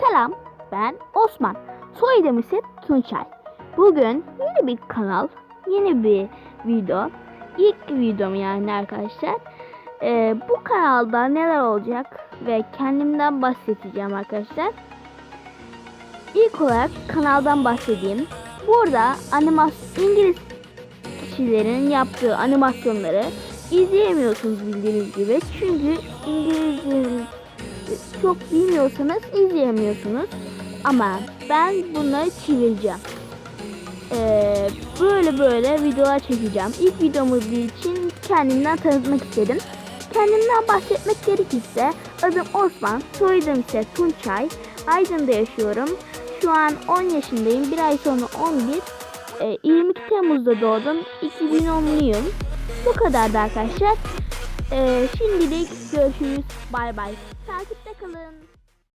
Selam, ben Osman. Soyadım ise Tunçay. Bugün yeni bir kanal, yeni bir video. İlk videom yani arkadaşlar. Ee, bu kanalda neler olacak ve kendimden bahsedeceğim arkadaşlar. İlk olarak kanaldan bahsedeyim. Burada animasyon İngiliz kişilerin yaptığı animasyonları izleyemiyorsunuz bildiğiniz gibi. Çünkü İngilizce çok bilmiyorsanız izleyemiyorsunuz. Ama ben bunları çevireceğim. Ee, böyle böyle videolar çekeceğim. İlk videomu için kendimden tanıtmak istedim. Kendimden bahsetmek gerekirse adım Osman, soyadım ise Tunçay. Aydın'da yaşıyorum. Şu an 10 yaşındayım. Bir ay sonra 11. Ee, 22 Temmuz'da doğdum. 2010'luyum. Bu kadardı arkadaşlar. Ee, şimdilik görüşürüz. Bay bay. Takipte kalın.